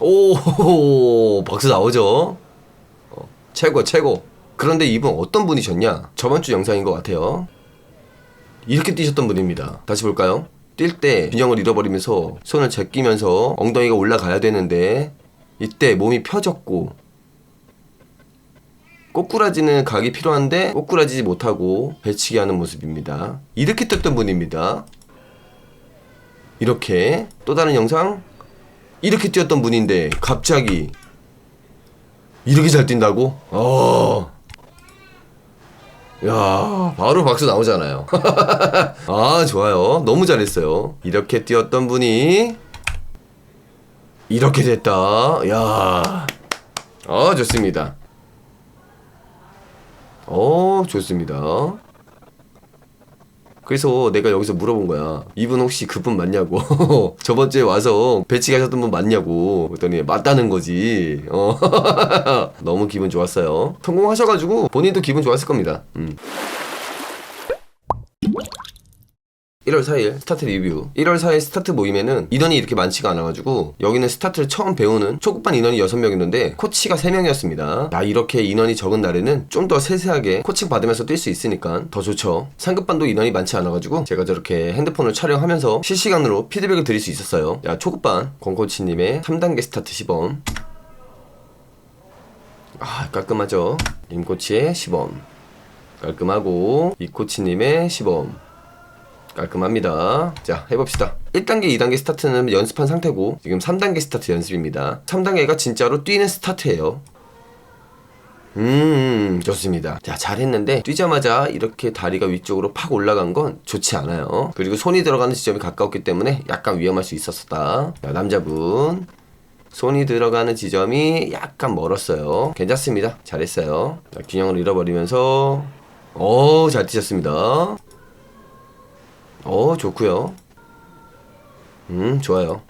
오 박수 나오죠. 어, 최고 최고. 그런데 이분 어떤 분이셨냐? 저번 주 영상인 것 같아요. 이렇게 뛰셨던 분입니다. 다시 볼까요? 뛸 때 균형을 잃어버리면서 손을 제끼면서 엉덩이가 올라가야 되는데 이때 몸이 펴졌고 꼬꾸라지는 각이 필요한데 꼬꾸라지지 못하고 배치기 하는 모습입니다. 이렇게 뛰었던 분입니다. 이렇게 또 다른 영상 이렇게 뛰었던 분인데 갑자기 이렇게 잘 뛴다고? 어. 야, 바로 박수 나오잖아요. 아, 좋아요. 너무 잘했어요. 이렇게 뛰었던 분이 이렇게 됐다. 야. 어, 좋습니다. 어, 좋습니다. 그래서 내가 여기서 물어본 거야. 이분 혹시 그분 맞냐고. 저번 주에 와서 배치 가셨던 분 맞냐고. 그랬더니 맞다는 거지. 어. 너무 기분 좋았어요. 성공하셔가지고 본인도 기분 좋았을 겁니다. 음. 1월 4일 스타트 리뷰. 1월 4일 스타트 모임에는 인원이 이렇게 많지가 않아가지고 여기는 스타트를 처음 배우는 초급반 인원이 6명이었는데 코치가 3명이었습니다. 나 이렇게 인원이 적은 날에는 좀 더 세세하게 코칭 받으면서 뛸 수 있으니까 더 좋죠. 상급반도 인원이 많지 않아가지고 제가 저렇게 핸드폰을 촬영하면서 실시간으로 피드백을 드릴 수 있었어요. 야 초급반 권코치님의 3단계 스타트 시범. 아 깔끔하죠? 임코치의 시범. 깔끔하고 이코치님의 시범 깔끔합니다. 자, 해봅시다. 1단계, 2단계 스타트는 연습한 상태고, 지금 3단계 스타트 연습입니다. 3단계가 진짜로 뛰는 스타트예요. 음, 좋습니다. 자, 잘했는데, 뛰자마자 이렇게 다리가 위쪽으로 팍 올라간 건 좋지 않아요. 그리고 손이 들어가는 지점이 가까웠기 때문에 약간 위험할 수 있었다. 자, 남자분. 손이 들어가는 지점이 약간 멀었어요. 괜찮습니다. 잘했어요. 자, 균형을 잃어버리면서, 오, 잘 뛰셨습니다. 어, 좋고요. 음, 좋아요.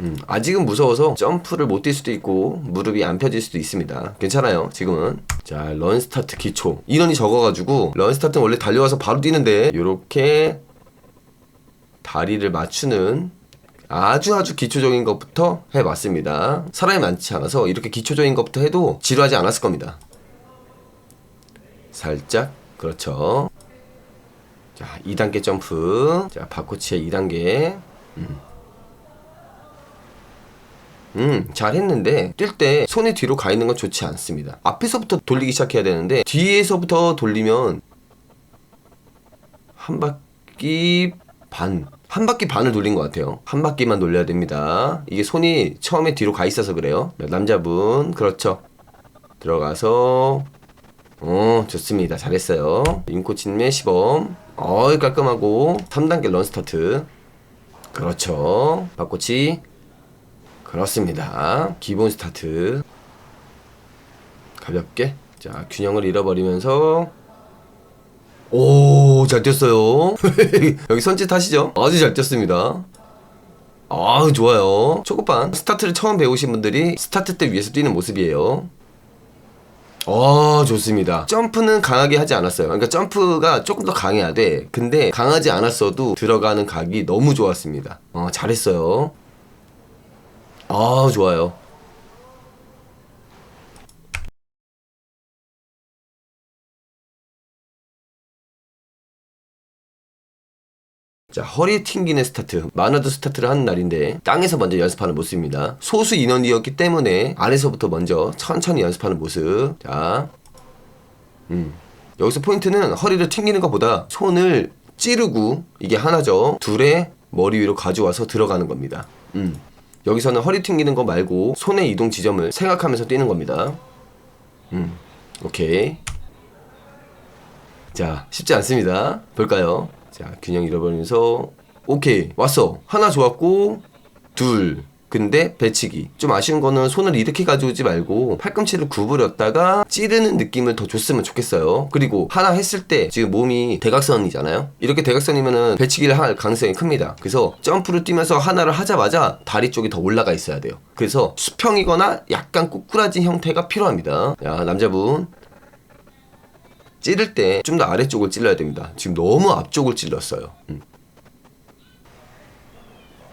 음, 아직은 무서워서 점프를 못 뛸 수도 있고 무릎이 안 펴질 수도 있습니다. 괜찮아요. 지금은. 자, 런 스타트 기초. 인원이 적어가지고 런 스타트는 원래 달려와서 바로 뛰는데 요렇게 다리를 맞추는 아주 아주 기초적인 것부터 해봤습니다. 사람이 많지 않아서 이렇게 기초적인 것부터 해도 지루하지 않았을 겁니다. 살짝 그렇죠. 자, 2단계 점프. 자, 바코치의 2단계. 음. 음, 잘했는데 뛸 때 손이 뒤로 가 있는 건 좋지 않습니다. 앞에서부터 돌리기 시작해야 되는데 뒤에서부터 돌리면 한 바퀴 반. 한 바퀴 반을 돌린 것 같아요. 한 바퀴만 돌려야 됩니다. 이게 손이 처음에 뒤로 가 있어서 그래요. 네, 남자분, 그렇죠. 들어가서, 어, 좋습니다. 잘했어요. 임코치님의 시범. 어이, 깔끔하고. 3단계 런 스타트. 그렇죠. 바코치. 그렇습니다. 기본 스타트. 가볍게. 자, 균형을 잃어버리면서. 오, 잘 뛰었어요. 여기 선짓 하시죠? 아주 잘 뛰었습니다. 아, 좋아요. 초급반 스타트를 처음 배우신 분들이 스타트 때 위에서 뛰는 모습이에요. 어, 좋습니다. 점프는 강하게 하지 않았어요. 그러니까 점프가 조금 더 강해야 돼. 근데 강하지 않았어도 들어가는 각이 너무 좋았습니다. 어, 잘했어요. 아, 좋아요. 자, 허리 튕기는 스타트. 마나도 스타트를 하는 날인데, 땅에서 먼저 연습하는 모습입니다. 소수 인원이었기 때문에, 아래서부터 먼저 천천히 연습하는 모습. 자, 음. 여기서 포인트는 허리를 튕기는 것보다 손을 찌르고, 이게 하나죠. 둘의 머리 위로 가져와서 들어가는 겁니다. 음. 여기서는 허리 튕기는 거 말고, 손의 이동 지점을 생각하면서 뛰는 겁니다. 음. 오케이. 자, 쉽지 않습니다. 볼까요? 자, 균형 잃어버리면서 오케이. 왔어. 하나 좋았고 둘. 근데 배치기. 좀 아쉬운 거는 손을 이렇게 가져오지 말고 팔꿈치를 구부렸다가 찌르는 느낌을 더 줬으면 좋겠어요. 그리고 하나 했을 때 지금 몸이 대각선이잖아요. 이렇게 대각선이면은 배치기를 할 가능성이 큽니다. 그래서 점프를 뛰면서 하나를 하자마자 다리 쪽이 더 올라가 있어야 돼요. 그래서 수평이거나 약간 꼬꾸라진 형태가 필요합니다. 야, 남자분 찌를 때 좀 더 아래쪽을 찔러야 됩니다. 지금 너무 앞쪽을 찔렀어요. 음,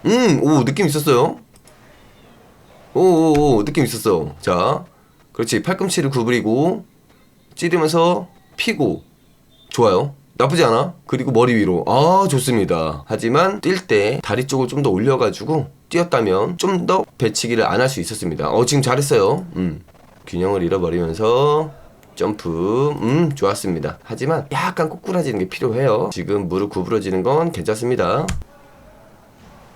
음 오, 느낌 있었어요. 오오 오 느낌 있었어. 자, 그렇지 팔꿈치를 구부리고 찌르면서 피고 좋아요. 나쁘지 않아. 그리고 머리 위로 아 좋습니다. 하지만 뛸 때 다리 쪽을 좀 더 올려가지고 뛰었다면 좀 더 배치기를 안 할 수 있었습니다. 어 지금 잘했어요. 음 균형을 잃어버리면서 점프 음 좋았습니다. 하지만 약간 꼬꾸라지는 게 필요해요. 지금 무릎 구부러지는 건 괜찮습니다.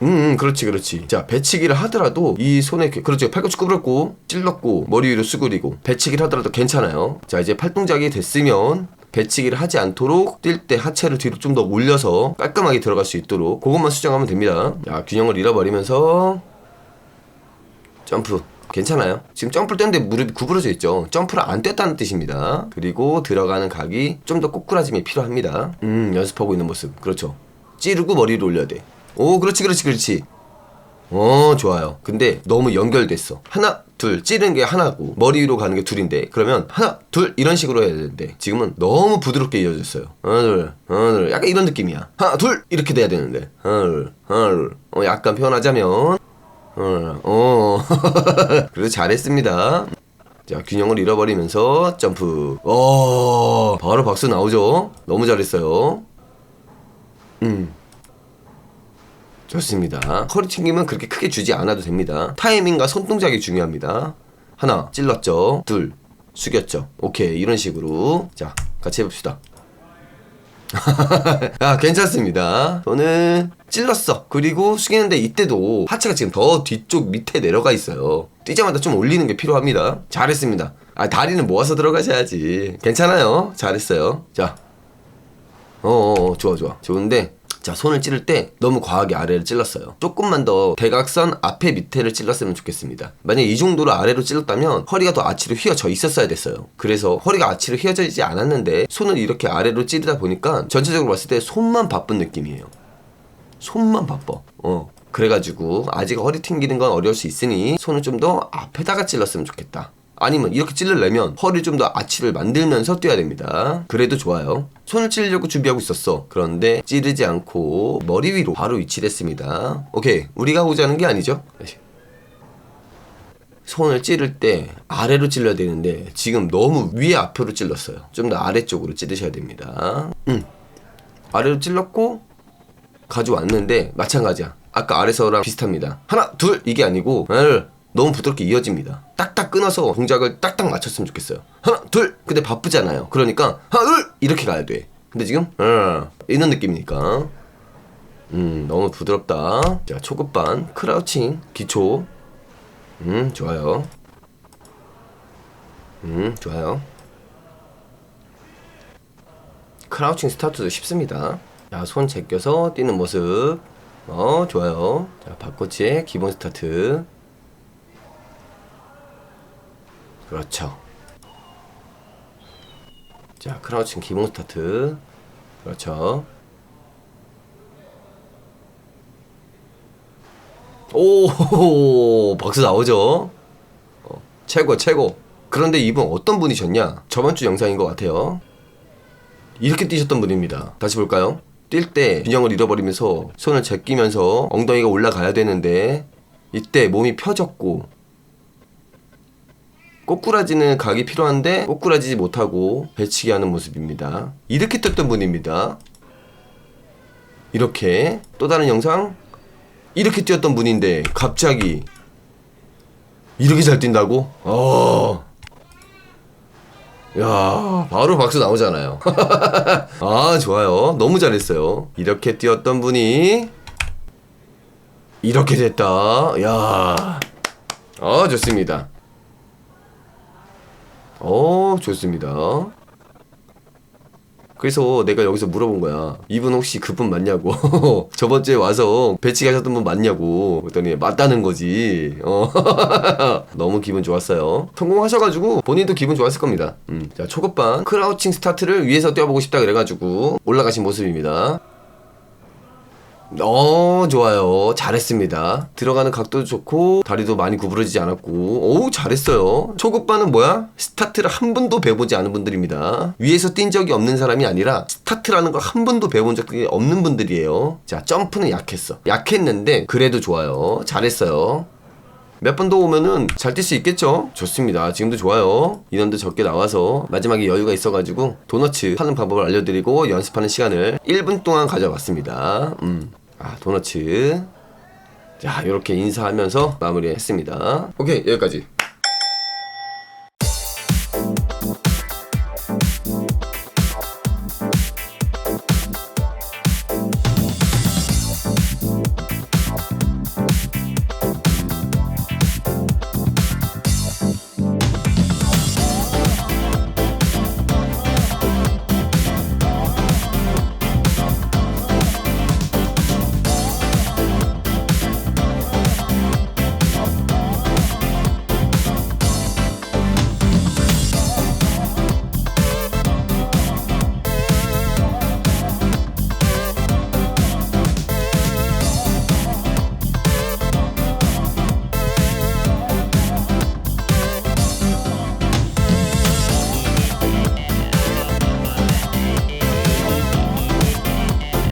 음, 음, 그렇지, 그렇지. 자, 배치기를 하더라도 이 손에, 그렇죠. 팔꿈치 구부렸고, 찔렀고, 머리 위로 수그리고, 배치기를 하더라도 괜찮아요. 자, 이제 팔 동작이 됐으면, 배치기를 하지 않도록 뛸 때 하체를 뒤로 좀 더 올려서 깔끔하게 들어갈 수 있도록 그것만 수정하면 됩니다. 자, 균형을 잃어버리면서, 점프. 괜찮아요. 지금 점프를 뗐는데 무릎이 구부러져 있죠. 점프를 안 뗐다는 뜻입니다. 그리고 들어가는 각이 좀 더 꼬꾸라짐이 필요합니다. 음, 연습하고 있는 모습. 그렇죠. 찌르고 머리를 올려야 돼. 오, 그렇지, 그렇지, 그렇지. 어, 좋아요. 근데 너무 연결됐어. 하나, 둘, 찌르는 게 하나고, 머리 위로 가는 게 둘인데, 그러면 하나, 둘, 이런 식으로 해야 되는데, 지금은 너무 부드럽게 이어졌어요. 하나, 둘, 하나, 둘. 약간 이런 느낌이야. 하나, 둘! 이렇게 돼야 되는데, 하나, 둘, 하나, 둘. 어, 약간 표현하자면, 어, 어. 그래도 잘했습니다. 자, 균형을 잃어버리면서 점프. 어, 바로 박수 나오죠? 너무 잘했어요. 음. 좋습니다. 허리 튕김은 그렇게 크게 주지 않아도 됩니다. 타이밍과 손동작이 중요합니다. 하나, 찔렀죠. 둘, 숙였죠. 오케이, 이런 식으로. 자, 같이 해봅시다. 아, 괜찮습니다. 저는 찔렀어. 그리고 숙이는데 이때도 하체가 지금 더 뒤쪽 밑에 내려가 있어요. 뛰자마자 좀 올리는 게 필요합니다. 잘했습니다. 아, 다리는 모아서 들어가셔야지. 괜찮아요. 잘했어요. 자. 어어, 좋아, 좋아. 좋은데, 자, 손을 찌를 때 너무 과하게 아래를 찔렀어요. 조금만 더 대각선 앞에 밑에를 찔렀으면 좋겠습니다. 만약 이 정도로 아래로 찔렀다면 허리가 더 아치로 휘어져 있었어야 됐어요. 그래서 허리가 아치로 휘어져 있지 않았는데 손을 이렇게 아래로 찌르다 보니까 전체적으로 봤을 때 손만 바쁜 느낌이에요. 손만 바빠. 어. 그래가지고 아직 허리 튕기는 건 어려울 수 있으니 손을 좀 더 앞에다가 찔렀으면 좋겠다. 아니면 이렇게 찌르려면 허리 좀더 아치를 만들면서 뛰어야 됩니다. 그래도 좋아요. 손을 찌르려고 준비하고 있었어. 그런데 찌르지 않고 머리 위로 바로 위치를 했습니다. 오케이. 우리가 하고자 게 아니죠? 손을 찌를 때 아래로 찔러야 되는데 지금 너무 위에 앞으로 찔렀어요. 좀 더 아래쪽으로 찌르셔야 됩니다. 음. 아래로 찔렀고 가져왔는데 마찬가지야. 아까 아래서랑 비슷합니다. 하나, 둘 이게 아니고 하나를 너무 부드럽게 이어집니다. 딱딱 끊어서 동작을 딱딱 맞췄으면 좋겠어요. 하나, 둘. 근데 바쁘잖아요. 그러니까 하나, 둘 이렇게 가야 돼. 근데 지금 어, 이런 느낌이니까 음 너무 부드럽다. 자 초급반 크라우칭 기초 음 좋아요. 음 좋아요. 크라우칭 스타트도 쉽습니다. 자, 손 제껴서 뛰는 모습. 어, 좋아요. 자, 박코치의 기본 스타트. 그렇죠. 자, 크라우칭 기본 스타트. 그렇죠. 오, 박수 나오죠? 어, 최고, 최고. 그런데 이분 어떤 분이셨냐? 저번 주 영상인 것 같아요. 이렇게 뛰셨던 분입니다. 다시 볼까요? 뛸 때 균형을 잃어버리면서 손을 제끼면서 엉덩이가 올라가야 되는데 이때 몸이 펴졌고 꼬꾸라지는 각이 필요한데 꼬꾸라지지 못하고 배치기 하는 모습입니다. 이렇게 뛰었던 분입니다. 이렇게 또 다른 영상 이렇게 뛰었던 분인데 갑자기 이렇게 잘 뛴다고? 어. 야, 바로 박수 나오잖아요. 아, 좋아요. 너무 잘했어요. 이렇게 뛰었던 분이 이렇게 됐다. 야. 아, 좋습니다. 어, 좋습니다. 그래서 내가 여기서 물어본 거야. 이분 혹시 그분 맞냐고. 저번 주에 와서 배치기 하셨던 분 맞냐고. 그랬더니 맞다는 거지. 어. 너무 기분 좋았어요. 성공하셔가지고 본인도 기분 좋았을 겁니다. 음. 자, 초급반 크라우칭 스타트를 위에서 뛰어보고 싶다 그래가지고 올라가신 모습입니다. 어 좋아요. 잘했습니다. 들어가는 각도도 좋고 다리도 많이 구부러지지 않았고. 오 잘했어요. 초급반은 뭐야? 스타트를 한 번도 배워보지 않은 분들입니다. 위에서 뛴 적이 없는 사람이 아니라 스타트라는 걸 한 번도 배워본 적이 없는 분들이에요. 자 점프는 약했어. 약했는데 그래도 좋아요. 잘했어요 몇 번 더 오면은 잘 뛸 수 있겠죠? 좋습니다. 지금도 좋아요. 인원도 적게 나와서 마지막에 여유가 있어가지고 도너츠 하는 방법을 알려드리고 연습하는 시간을 1분 동안 가져봤습니다. 음. 아, 도너츠. 자, 이렇게 인사하면서 마무리했습니다. 오케이, 여기까지.